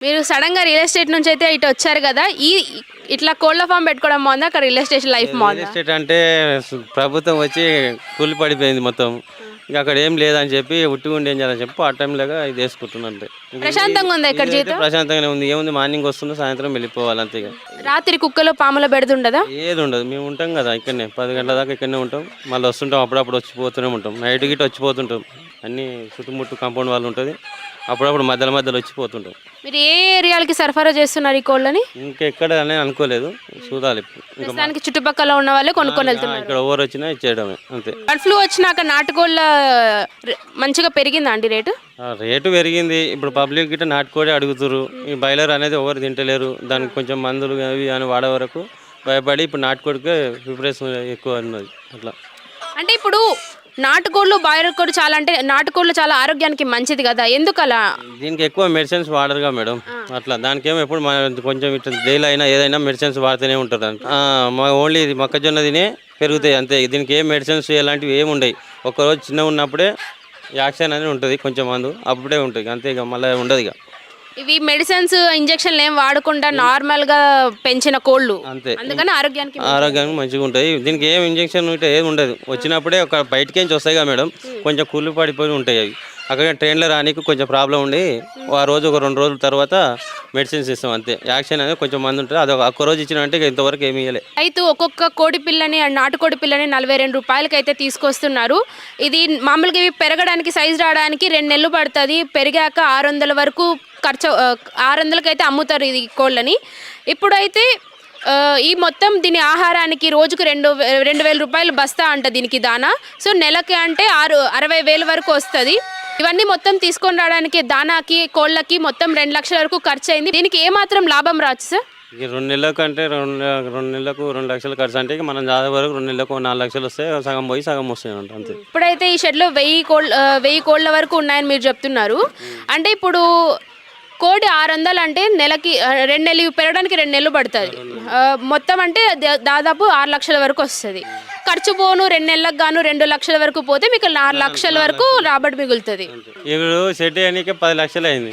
మీరు సడన్గా real estate నుంచి అయితే ఇటు వచ్చారు కదా ఈ ఇట్లా కోళ్ళ ఫామ్ పెట్టుకోవడం బాగుందా? అక్కడ రియల్ ఎస్టేట్ లైఫ్ రియల్ బాగుందా? ఎస్టేట్ అంటే ప్రభుత్వం వచ్చి కూలి పడిపోయింది మొత్తం. ఇంకా అక్కడ ఏం లేదని చెప్పి ఉట్టి ఉండి ఏం చేయాలని చెప్పి ఆ టైంలోగా ఇది వేసుకుంటున్నాను అంతే. ఇంకా ప్రశాంతంగా ఉందా ఇక్కడ జీవితం? ప్రశాంతంగానే ఉంది. ఏముంది? మార్నింగ్ వస్తుందో సాయంత్రం వెళ్ళిపోవాలి అంతే ఇక. రాత్రి కుక్కలు పాముల బెడదుండదా ఏది ఉండదు. మేము ఉంటాం కదా ఇక్కడనే. పది గంటల దాకా ఇక్కడనే ఉంటాం. మళ్ళీ వస్తుంటాం అప్పుడప్పుడు వచ్చిపోతూనే ఉంటాం. నైట్ గిట్ వచ్చిపోతుంటాం అన్ని చుట్టుముట్టు కాంపౌండ్ వాళ్ళు ఉంటుంది. అప్పుడప్పుడు మధ్యలో మధ్యలో వచ్చిపోతుంటాం మీరు ఏ ఏరియాలకి సరఫరా చేస్తున్నారు ఈ కోళ్ళని? ఇంకెక్కడ అని అనుకోలేదు. చూడాలి ఇప్పుడు. ఇంకా ప్రస్తుతానికి చుట్టుపక్కల ఉన్న వాళ్ళే కొనుక్కొని వెళ్తున్నారు. ఇక్కడ ఓవర్ వచ్చినా ఇచ్చేయడమే అంతే. బర్డ్ ఫ్లూ వచ్చినాక నాటుకోళ్ళ రే- మంచిగా పెరిగిందా అండి రేటు? ఆ, రేటు పెరిగింది. ఇప్పుడు పబ్లిక్ గిట్ట నాటుకోడి అడుగుతారు ఈ బాయిలర్ అనేది ఎవరు తింటలేరు. దానికి కొంచెం మందులు అవి అని వాడే వరకు భయపడి ఇప్పుడు నాటుకోడికే ప్రిపరేషన్ ఎక్కువ ఉన్నది. అట్లా. అంటే ఇప్పుడు నాటుకోళ్ళు బాయిలర్ కోడి చాలా అంటే నాటుకోళ్ళు చాలా ఆరోగ్యానికి మంచిది కదా. ఎందుకు అలా దీనికి ఎక్కువ మెడిసిన్స్ వాడరుగా మేడం. అట్లా దానికి ఏమో ఎప్పుడు మన కొంచెం ఇట్లా డైలీ అయినా ఏదైనా మెడిసిన్స్ వాడుతూనే ఉంటారు దానికి. ఆ, మా ఓన్లీ ఇది మొక్కజొన్న తినే పెరుగుతాయి అంతే. దీనికి ఏం మెడిసిన్స్ ఎలాంటివి ఏమి ఉండవు ఒక్కరోజు చిన్న ఉన్నప్పుడే యాక్షన్ అనేది ఉంటుంది కొంచెం మందు అప్పుడే ఉంటుంది. అంతే ఇక మళ్ళీ ఉండదు ఇక. ఇవి మెడిసిన్స్ ఇంజక్షన్లు ఏం వాడకుండా నార్మల్గా పెంచిన కోళ్ళు. అంతే. అందుకని ఆరోగ్యానికి ఆరోగ్యానికి మంచిగా ఉంటాయి. దీనికి ఏం ఇంజక్షన్ ఉంటే ఏమి ఉండదు. వచ్చినప్పుడే ఒక బయటికి నుంచి వస్తాయి కదా మేడం. కొంచెం కుళ్ళు పడిపోయి ఉంటాయి అవి. అక్కడ ట్రైన్లో రానికి కొంచెం ప్రాబ్లం ఉండి ఆ రోజు ఒక రెండు రోజుల తర్వాత మెడిసిన్స్ ఇస్తాం అంతే. యాక్షన్ అనేది కొంచెం మంది ఉంటుంది అది ఒక్క రోజు ఇచ్చినంటే ఇంతవరకు ఏమి ఇవ్వలే రైతు ఒక్కొక్క కోడి పిల్లని నాటుకోడి పిల్లని నలభై రెండు రూపాయలకి అయితే తీసుకొస్తున్నారు. ఇది మామూలుగా ఇవి పెరగడానికి సైజు రావడానికి రెండు నెలలు పడుతుంది. పెరిగాక ఆరు వందల వరకు ఖర్చు ఆరు వందలకి అయితే అమ్ముతారు ఇది కోళ్ళని. ఇప్పుడైతే ఈ మొత్తం దీని ఆహారానికి రోజుకు రెండు రెండు వేల రూపాయలు బస్తా అంట దీనికి దానా. సో నెలకి అంటే ఆరు అరవై వేల వరకు వస్తుంది. ఇవన్నీ మొత్తం తీసుకొని రావడానికి దానాకి కోళ్ళకి మొత్తం రెండు లక్షల వరకు ఖర్చు అయింది దీనికి ఏమాత్రం లాభం రాదు సార్? ఇక రెండు నెలలకు అంటే రెండు రెండు నెలలకు రెండు లక్షలు ఖర్చు అంటే మనం దాదాపు వరకు రెండు నెలలకు నాలుగు లక్షలు వస్తే సగం పోయి సగం వస్తాయి అంట అంతే. ఇప్పుడైతే ఈ షెడ్లో వెయ్యి కోళ్ళ వెయ్యి కోళ్ళ వరకు ఉన్నాయని మీరు చెప్తున్నారు. అంటే ఇప్పుడు కోడి ఆరు వందలు అంటే నెలకి రెండు నెలలు పెరగడానికి రెండు నెలలు పడుతుంది. మొత్తం అంటే దాదాపు ఆరు లక్షల వరకు వస్తుంది. ఖర్చు పోను రెండు నెలలకు గాను రెండు లక్షల వరకు పోతే మీకు నాలుగు లక్షల వరకు రాబడి మిగులుతుంది. ఇప్పుడు సెట్ అయ్యానికే పది లక్షలు అయింది.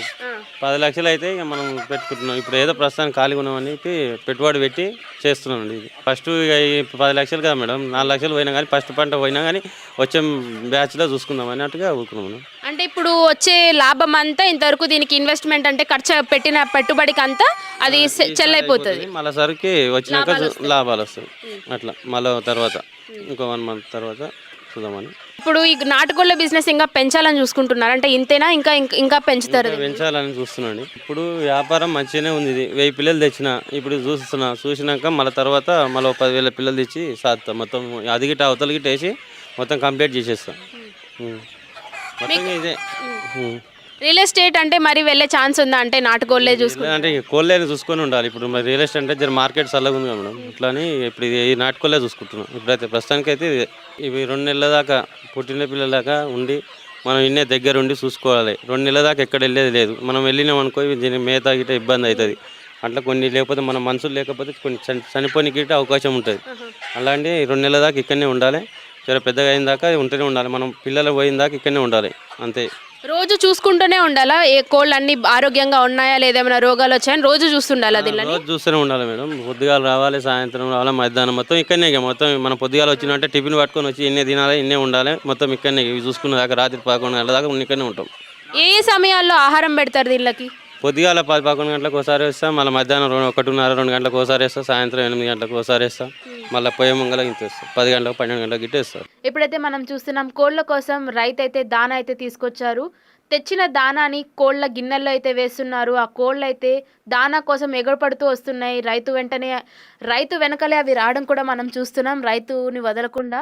పది లక్షలు అయితే ఇక మనం పెట్టుకుంటున్నాం. ఇప్పుడు ఏదో ప్రస్తుతానికి ఖాళీగా ఉన్నామని చెప్పి పెట్టుబడి పెట్టి చేస్తున్నామండి ఇది. ఫస్ట్ పది లక్షలు కదా మేడం. నాలుగు లక్షలు పోయినా కానీ ఫస్ట్ పంట పోయినా కానీ వచ్చే బ్యాచ్లో చూసుకుందాం అన్నట్టుగా ఊరుకున్నాం అంటే ఇప్పుడు వచ్చే లాభం అంతా ఇంతవరకు దీనికి ఇన్వెస్ట్మెంట్ అంటే ఖర్చు పెట్టిన పెట్టుబడికి అంతా అది చెల్లైపోతుంది. మళ్ళీ సరికి వచ్చినాక లాభాలు వస్తాయి. అట్లా. మళ్ళీ తర్వాత. ఇంకో వన్ మంత్ తర్వాత చూద్దామని. ఇప్పుడు ఈ నాటుకోళ్ళ బిజినెస్ ఇంకా పెంచాలని చూసుకుంటున్నారు. అంటే ఇంతేనా? ఇంకా ఇంకా- ఇంకా పెంచుతారు పెంచాలని చూస్తున్నాండి ఇప్పుడు వ్యాపారం మంచిగానే ఉంది ఇది. వెయ్యి పిల్లలు తెచ్చిన ఇప్పుడు చూస్తున్నా చూసినాక మళ్ళీ తర్వాత మళ్ళీ పదివేల పిల్లలు తెచ్చి సాధుతా మొత్తం అది గిట్ట అవతల గిట్ట వేసి మొత్తం కంప్లీట్ చేసేస్తా. మొత్తం ఇదే. రియల్ ఎస్టేట్ అంటే మరి వెళ్ళే ఛాన్స్ ఉందా? అంటే నాటుకోళ్ళే చూసుకు అంటే ఇక కోళ్ళని చూసుకొని ఉండాలి. ఇప్పుడు మరి రియల్ ఎస్టేట్ అంటే జర మార్కెట్ చల్లగా ఉంది కదా మేడం. ఇట్లా అని ఇప్పుడు ఇది ఈ నాటుకోలే చూసుకుంటున్నాం. ఇప్పుడైతే ప్రస్తుతానికి అయితే. ఇవి రెండు నెలల దాకా పుట్టిన పిల్లల దాకా ఉండి మనం ఇన్నే దగ్గర ఉండి చూసుకోవాలి. రెండు నెలల దాకా ఎక్కడ వెళ్ళేది లేదు. మనం వెళ్ళినాం అనుకో దీనికి మేత గిట్ట ఇబ్బంది అవుతుంది. అట్లా కొన్ని లేకపోతే మన మనుషులు లేకపోతే కొన్ని చని చనిపోనికి గిట్ట అవకాశం ఉంటుంది. అలాంటి రెండు నెలల దాకా ఇక్కడనే ఉండాలి. జర పెద్దగా అయిన దాకా ఉంటూనే ఉండాలి. మనం పిల్లలు పోయిన దాకా ఇక్కడనే ఉండాలి. అంతే. రోజు చూసుకుంటూనే ఉండాలా? ఏ కోళ్ళు అన్ని ఆరోగ్యంగా ఉన్నాయా? లేదా ఏమైనా రోగాలు వచ్చాయని రోజు చూస్తుండాలా దీనిని? రోజు చూస్తూనే ఉండాలి మేడం. పొద్దుగాల రావాలి సాయంత్రం రావాలి మధ్యాహ్నం మొత్తం ఇక్కడనే ఇక మొత్తం మన పొద్దుగాల వచ్చినంటే టిఫిన్ పట్టుకొని వచ్చి ఇన్నే తినాలి ఇన్నే ఉండాలి. మొత్తం ఇక్కడనే ఇవి చూసుకున్న దాకా రాత్రి పదకొండు గంటల దాకా ఇక్కడనే ఉంటాం. ఏ ఏ సమయాల్లో ఆహారం పెడతారు దీనికి పొద్దుగాల పది పదకొండు గంటలకు ఒకసారి వేస్తాం మళ్ళీ మధ్యాహ్నం రెండు ఒకటిన్నర రెండు గంటలకు ఒకసారి వేస్తాం సాయంత్రం ఎనిమిది గంటలకు ఒకసారి వేస్తాం. మళ్ళీ పొయ్యి ముంగల ఇంత పది గంటలకు పన్నెండు గంటలకు గిట్ట ఇప్పుడైతే మనం చూస్తున్నాం కోళ్ళ కోసం రైతు అయితే దాన అయితే తీసుకొచ్చారు తెచ్చిన దానాని కోళ్ళ గిన్నెల్లో అయితే వేస్తున్నారు. ఆ కోళ్ళు అయితే దానా కోసం ఎగరపడుతూ వస్తున్నాయి. రైతు వెంటనే రైతు వెనకలే అవి రావడం కూడా మనం చూస్తున్నాం. రైతుని వదలకుండా